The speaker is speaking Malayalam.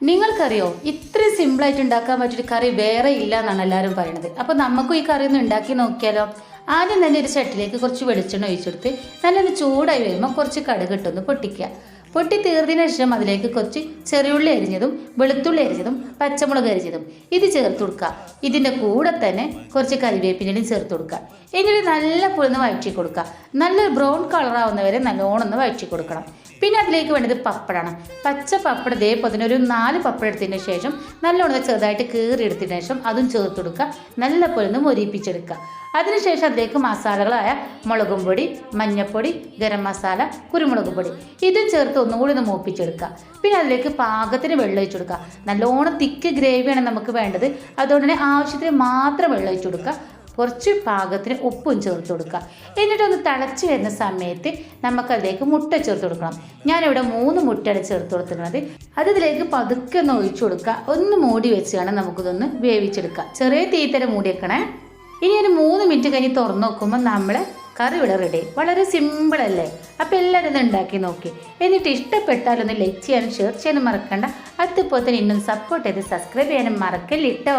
നിങ്ങൾക്കറിയോ ഇത്രയും സിമ്പിളായിട്ട് ഉണ്ടാക്കാൻ പറ്റിയൊരു കറി വേറെ ഇല്ല എന്നാണ് എല്ലാവരും പറയുന്നത് അപ്പോൾ നമുക്കും ഈ കറി ഒന്ന് ഉണ്ടാക്കി നോക്കിയാലോ? ആദ്യം തന്നെ ഒരു ചട്ടിലേക്ക് കുറച്ച് വെളിച്ചെണ്ണ ഒഴിച്ചെടുത്ത് നല്ലൊന്ന് ചൂടായി വരുമ്പോൾ കുറച്ച് കടുക് ഇട്ടൊന്ന് പൊട്ടിക്കുക. പൊട്ടി തീർന്നതിന് ശേഷം അതിലേക്ക് കുറച്ച് ചെറിയുള്ളി അരിഞ്ഞതും വെളുത്തുള്ളി അരിഞ്ഞതും പച്ചമുളക് അരിഞ്ഞതും ഇത് ചേർത്ത് കൊടുക്കുക. ഇതിന്റെ കൂടെ തന്നെ കുറച്ച് കരിവേപ്പിനും ചേർത്ത് കൊടുക്കുക. എന്നിട്ട് നല്ല പുളിന്ന് വഴറ്റി കൊടുക്കുക. നല്ല ബ്രൗൺ കളർ ആവുന്നവരെ നല്ലോണം ഒന്ന് വഴറ്റി കൊടുക്കണം. പിന്നെ അതിലേക്ക് വേണ്ടത് പപ്പടമാണ്. പച്ച പപ്പട ഇതേപോലെ തന്നെ ഒരു നാല് പപ്പട എടുത്തതിന് ശേഷം നല്ലോണം ചെറുതായിട്ട് കീറി എടുത്തതിന് ശേഷം അതും ചേർത്ത് കൊടുക്കുക. നല്ല പോലെ ഒന്ന് മൊരിപ്പിച്ചെടുക്കുക. അതിനുശേഷം അതിലേക്ക് മസാലകളായ മുളകും പൊടി മഞ്ഞൾപ്പൊടി ഗരം മസാല കുരുമുളക് പൊടി. ഇതും ചേർത്ത് ഒന്നുകൂടി ഒന്ന് മൂപ്പിച്ചെടുക്കുക. പിന്നെ അതിലേക്ക് പാകത്തിന് വെള്ളം ഒഴിച്ചു കൊടുക്കുക. നല്ലോണം തിക്ക് ഗ്രേവിയാണ് നമുക്ക് വേണ്ടത്. അതുകൊണ്ട് തന്നെ ആവശ്യത്തിന് മാത്രം വെള്ളം ഒഴിച്ചു കൊടുക്കുക. കുറച്ച് പാകത്തിന് ഉപ്പും ചേർത്ത് കൊടുക്കുക. എന്നിട്ടൊന്ന് തിളച്ച് വരുന്ന സമയത്ത് നമുക്കതിലേക്ക് മുട്ട ചേർത്ത് കൊടുക്കണം. ഞാനിവിടെ മൂന്ന് മുട്ടയാണ് ചേർത്ത് കൊടുത്തിരുന്നത് അതിലേക്ക് പതുക്കെ ഒന്ന് ഒഴിച്ചു കൊടുക്കുക. ഒന്ന് മൂടി വെച്ചാണ് നമുക്കിതൊന്ന് വേവിച്ചെടുക്കുക. ചെറിയ തീത്തര മൂടി വെക്കണേ. ഇനി ഒരു മൂന്ന് മിനിറ്റ് കഴിഞ്ഞ് തുറന്നു നോക്കുമ്പോൾ നമ്മൾ കറി ഇവിടെ റെഡി വളരെ സിമ്പിൾ അല്ലേ? അപ്പോൾ എല്ലാവരും ഇത് ഉണ്ടാക്കി നോക്കി. എന്നിട്ട് ഇഷ്ടപ്പെട്ടാലൊന്ന് ലൈക്ക് ചെയ്യാനും ഷെയർ ചെയ്യാനും മറക്കണ്ട. അതുപോലെ തന്നെ ഇന്നും സപ്പോർട്ട് ചെയ്ത് സബ്സ്ക്രൈബ് ചെയ്യാനും മറക്കല്ലിട്ടോ.